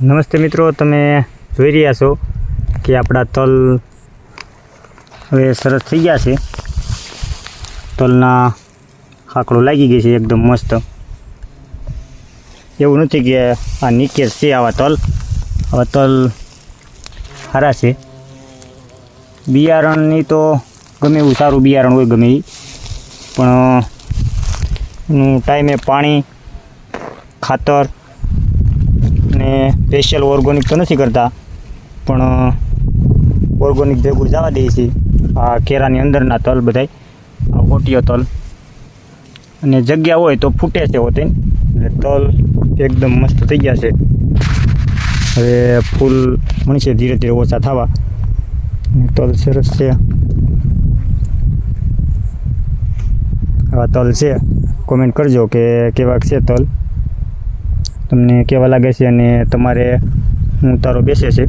નમસ્તે મિત્રો, તમે જોઈ રહ્યા છો કે આપણા તલ હવે સરસ થઈ ગયા છે. તલના હાકડો લાગી ગઈ છે એકદમ મસ્ત. એવું નથી કે આ નીકેર છે આવા તલ. આવા તલ સારા છે. બિયારણની તો ગમે એવું સારું બિયારણ હોય ગમે એ પણ એનું ટાઈમે પાણી, ખાતર ને સ્પેશિયલ ઓર્ગોનિક તો નથી કરતા, પણ ઓર્ગોનિક ભેગું જવા દઈએ છીએ. આ કેરાની અંદરના તલ બધાય, આ ગોટીયો તલ. અને જગ્યા હોય તો ફૂટે છે હોતે એટલે તલ એકદમ મસ્ત થઈ ગયા છે. હવે ફૂલ મળશે ધીરે ધીરે ઓછા થવા. તલ સરસ છે. આવા તલ છે. કોમેન્ટ કરજો કે કેવા છે તલ. તમને કેવા લાગે છે અને તમારે હું તારો બેસે છે?